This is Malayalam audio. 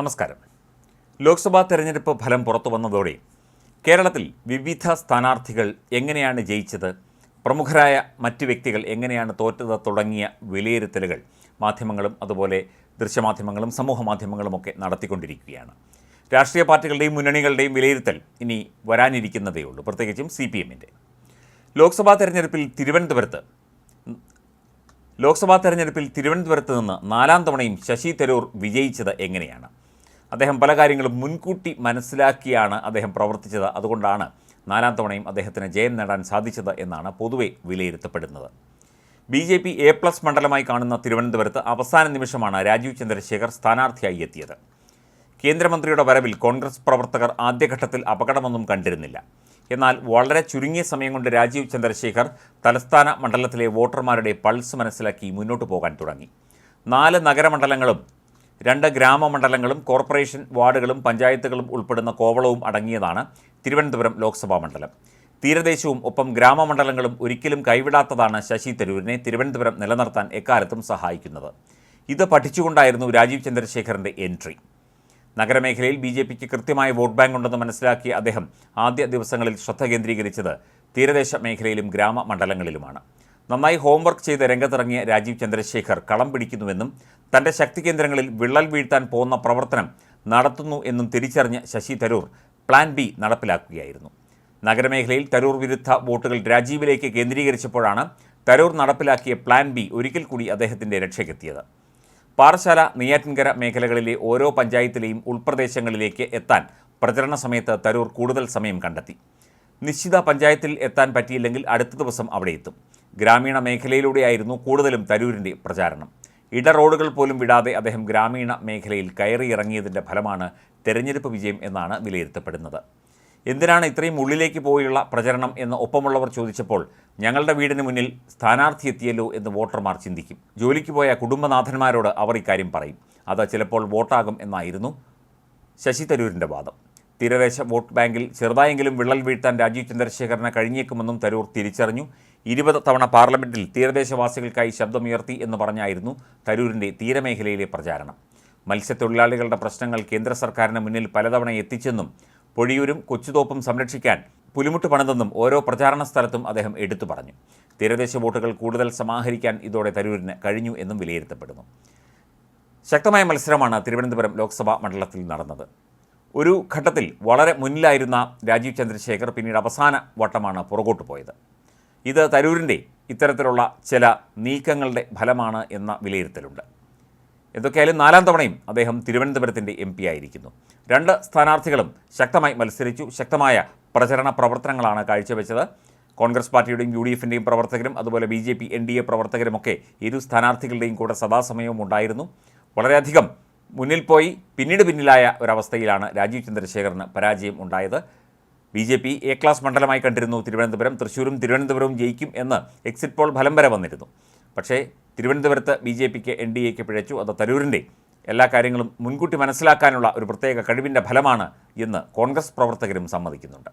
നമസ്കാരം. ലോക്സഭാ തെരഞ്ഞെടുപ്പ് ഫലം പുറത്തു വന്നതോടെ കേരളത്തിൽ വിവിധ സ്ഥാനാർത്ഥികൾ എങ്ങനെയാണ് ജയിച്ചത് പ്രമുഖരായ മറ്റ് വ്യക്തികൾ എങ്ങനെയാണ് തോറ്റത് തുടങ്ങിയ വിലയിരുത്തലുകൾ മാധ്യമങ്ങളും അതുപോലെ ദൃശ്യമാധ്യമങ്ങളും സമൂഹ മാധ്യമങ്ങളുമൊക്കെ നടത്തിക്കൊണ്ടിരിക്കുകയാണ്. രാഷ്ട്രീയ പാർട്ടികളുടെയും മുന്നണികളുടെയും വിലയിരുത്തൽ ഇനി വരാനിരിക്കുന്നതേ ഉള്ളൂ. പ്രത്യേകിച്ചും സി പി എമ്മിന്റെ. ലോക്സഭാ തെരഞ്ഞെടുപ്പിൽ തിരുവനന്തപുരത്ത് ലോക്സഭാ തെരഞ്ഞെടുപ്പിൽ തിരുവനന്തപുരത്ത് നിന്ന് നാലാം തവണയും ശശി തരൂർ വിജയിച്ചത് എങ്ങനെയാണ്? അദ്ദേഹം പല കാര്യങ്ങളും മുൻകൂട്ടി മനസ്സിലാക്കിയാണ് അദ്ദേഹം പ്രവർത്തിച്ചത്. അതുകൊണ്ടാണ് നാലാം തവണയും അദ്ദേഹത്തിന് ജയം നേടാൻ സാധിച്ചത് എന്നാണ് പൊതുവെ വിലയിരുത്തപ്പെടുന്നത്. B J P A plus മണ്ഡലമായി കാണുന്ന തിരുവനന്തപുരത്ത് അവസാന നിമിഷമാണ് രാജീവ് ചന്ദ്രശേഖർ സ്ഥാനാർത്ഥിയായി എത്തിയത്. കേന്ദ്രമന്ത്രിയുടെ വരവിൽ കോൺഗ്രസ് പ്രവർത്തകർ ആദ്യഘട്ടത്തിൽ അപകടമൊന്നും കണ്ടിരുന്നില്ല. എന്നാൽ വളരെ ചുരുങ്ങിയ സമയം കൊണ്ട് രാജീവ് ചന്ദ്രശേഖർ തലസ്ഥാന മണ്ഡലത്തിലെ വോട്ടർമാരുടെ പൾസ് മനസ്സിലാക്കി മുന്നോട്ട് പോകാൻ തുടങ്ങി. നാല് നഗരമണ്ഡലങ്ങളും രണ്ട് ഗ്രാമമണ്ഡലങ്ങളും കോർപ്പറേഷൻ വാർഡുകളും പഞ്ചായത്തുകളും ഉൾപ്പെടുന്ന കോവളവും അടങ്ങിയതാണ് തിരുവനന്തപുരം ലോക്സഭാ മണ്ഡലം. തീരദേശവും ഒപ്പം ഗ്രാമമണ്ഡലങ്ങളും ഒരിക്കലും കൈവിടാത്തതാണ് ശശി തരൂരിനെ തിരുവനന്തപുരം നിലനിർത്താൻ എക്കാലത്തും സഹായിക്കുന്നത്. ഇത് പഠിച്ചുകൊണ്ടായിരുന്നു രാജീവ് ചന്ദ്രശേഖറിന്റെ എൻട്രി. നഗരമേഖലയിൽ ബി ജെ പിക്ക് കൃത്യമായ വോട്ട് ബാങ്ക് ഉണ്ടെന്ന് മനസ്സിലാക്കിയ അദ്ദേഹം ആദ്യ ദിവസങ്ങളിൽ ശ്രദ്ധ കേന്ദ്രീകരിച്ചത് തീരദേശ മേഖലയിലും ഗ്രാമമണ്ഡലങ്ങളിലുമാണ്. നന്നായി ഹോംവർക്ക് ചെയ്ത് രംഗത്തിറങ്ങിയ രാജീവ് ചന്ദ്രശേഖർ കളം പിടിക്കുന്നുവെന്നും തന്റെ ശക്തി കേന്ദ്രങ്ങളിൽ വിള്ളൽ വീഴ്ത്താൻ പോകുന്ന പ്രവർത്തനം നടത്തുന്നു എന്നും തിരിച്ചറിഞ്ഞ ശശി തരൂർ പ്ലാൻ ബി നടപ്പിലാക്കുകയായിരുന്നു. നഗരമേഖലയിൽ തരൂർ വിരുദ്ധ വോട്ടുകൾ രാജീവിലേക്ക് കേന്ദ്രീകരിച്ചപ്പോഴാണ് തരൂർ നടപ്പിലാക്കിയ പ്ലാൻ ബി ഒരിക്കൽ കൂടി അദ്ദേഹത്തിന്റെ രക്ഷയ്ക്കെത്തിയത്. പാറശാല നെയ്യാറ്റിൻകര മേഖലകളിലെ ഓരോ പഞ്ചായത്തിലെയും ഉൾപ്രദേശങ്ങളിലേക്ക് എത്താൻ പ്രചരണ സമയത്ത് തരൂർ കൂടുതൽ സമയം കണ്ടെത്തി. നിശ്ചിത പഞ്ചായത്തിൽ എത്താൻ പറ്റിയില്ലെങ്കിൽ അടുത്ത ദിവസം അവിടെ എത്തും. ഗ്രാമീണ മേഖലയിലൂടെയായിരുന്നു കൂടുതലും തരൂരിന്റെ പ്രചാരണം. ഇട റോഡുകൾ പോലും വിടാതെ അദ്ദേഹം ഗ്രാമീണ മേഖലയിൽ കയറിയിറങ്ങിയതിന്റെ ഫലമാണ് തെരഞ്ഞെടുപ്പ് വിജയം എന്നാണ് വിലയിരുത്തപ്പെടുന്നത്. എന്തിനാണ് ഇത്രയും ഉള്ളിലേക്ക് പോയുള്ള പ്രചരണം എന്ന് ഒപ്പമുള്ളവർ ചോദിച്ചപ്പോൾ ഞങ്ങളുടെ വീടിന് മുന്നിൽ സ്ഥാനാർത്ഥി എത്തിയല്ലോ എന്ന് വോട്ടർമാർ ചിന്തിക്കും. ജോലിക്ക് പോയ കുടുംബനാഥന്മാരോട് അവർ ഇക്കാര്യം പറയും. അത് ചിലപ്പോൾ വോട്ടാകും എന്നായിരുന്നു ശശി തരൂരിന്റെ വാദം. തീരദേശ വോട്ട് ബാങ്കിൽ ചെറുതായെങ്കിലും വിള്ളൽ വീഴ്ത്താൻ രാജീവ് ചന്ദ്രശേഖരന് കഴിഞ്ഞേക്കുമെന്നും തരൂർ തിരിച്ചറിഞ്ഞു. ഇരുപത് തവണ പാർലമെന്റിൽ തീരദേശവാസികൾക്കായി ശബ്ദമുയർത്തി എന്ന് പറഞ്ഞായിരുന്നു തരൂരിന്റെ തീരമേഖലയിലെ പ്രചാരണം. മത്സ്യത്തൊഴിലാളികളുടെ പ്രശ്നങ്ങൾ കേന്ദ്ര സർക്കാരിന് മുന്നിൽ പലതവണ എത്തിച്ചെന്നും പൊഴിയൂരും കൊച്ചുതോപ്പും സംരക്ഷിക്കാൻ പുലിമുട്ട് പണിതെന്നും ഓരോ പ്രചാരണ സ്ഥലത്തും അദ്ദേഹം എടുത്തു പറഞ്ഞു. തീരദേശ വോട്ടുകൾ കൂടുതൽ സമാഹരിക്കാൻ ഇതോടെ തരൂരിന് കഴിഞ്ഞു എന്നും വിലയിരുത്തപ്പെടുന്നു. ശക്തമായ മത്സരമാണ് തിരുവനന്തപുരം ലോക്സഭാ മണ്ഡലത്തിൽ നടന്നത്. ഒരു ഘട്ടത്തിൽ വളരെ മുന്നിലായിരുന്ന രാജീവ് ചന്ദ്രശേഖർ പിന്നീട് അവസാന വട്ടമാണ് പുറകോട്ട് പോയത്. ഇത് തരൂരിന്റെ ഇത്തരത്തിലുള്ള ചില നീക്കങ്ങളുടെ ഫലമാണ് എന്ന വിലയിരുത്തലുണ്ട്. എന്തൊക്കെയായാലും നാലാം തവണയും അദ്ദേഹം തിരുവനന്തപുരത്തിന്റെ എം പി ആയിരിക്കുന്നു. രണ്ട് സ്ഥാനാർത്ഥികളും ശക്തമായി മത്സരിച്ചു. ശക്തമായ പ്രചരണ പ്രവർത്തനങ്ങളാണ് കാഴ്ചവെച്ചത്. കോൺഗ്രസ് പാർട്ടിയുടെയും യു ഡി എഫിന്റെയും പ്രവർത്തകരും അതുപോലെ B J P N D A പ്രവർത്തകരുമൊക്കെ ഇരു സ്ഥാനാർത്ഥികളുടെയും കൂടെ സദാസമയവും ഉണ്ടായിരുന്നു. വളരെയധികം മുന്നിൽ പോയി പിന്നീട് പിന്നിലായ ഒരവസ്ഥയിലാണ് രാജീവ് ചന്ദ്രശേഖറിന് പരാജയം ഉണ്ടായത്. B J P A class മണ്ഡലമായി കണ്ടിരുന്നു. തിരുവനന്തപുരം തൃശ്ശൂരും തിരുവനന്തപുരവും ജയിക്കും എന്ന് എക്സിറ്റ് പോൾ ഫലം വരെ വന്നിരുന്നു. പക്ഷേ തിരുവനന്തപുരത്ത് ബി ജെ പിക്ക് എൻ ഡി എക്ക് പിഴച്ചു. അത് തരൂരിന്റെ എല്ലാ കാര്യങ്ങളും മുൻകൂട്ടി മനസ്സിലാക്കാനുള്ള ഒരു പ്രത്യേക കഴിവിന്റെ ഫലമാണ് എന്ന് കോൺഗ്രസ് പ്രവർത്തകരും സമ്മതിക്കുന്നുണ്ട്.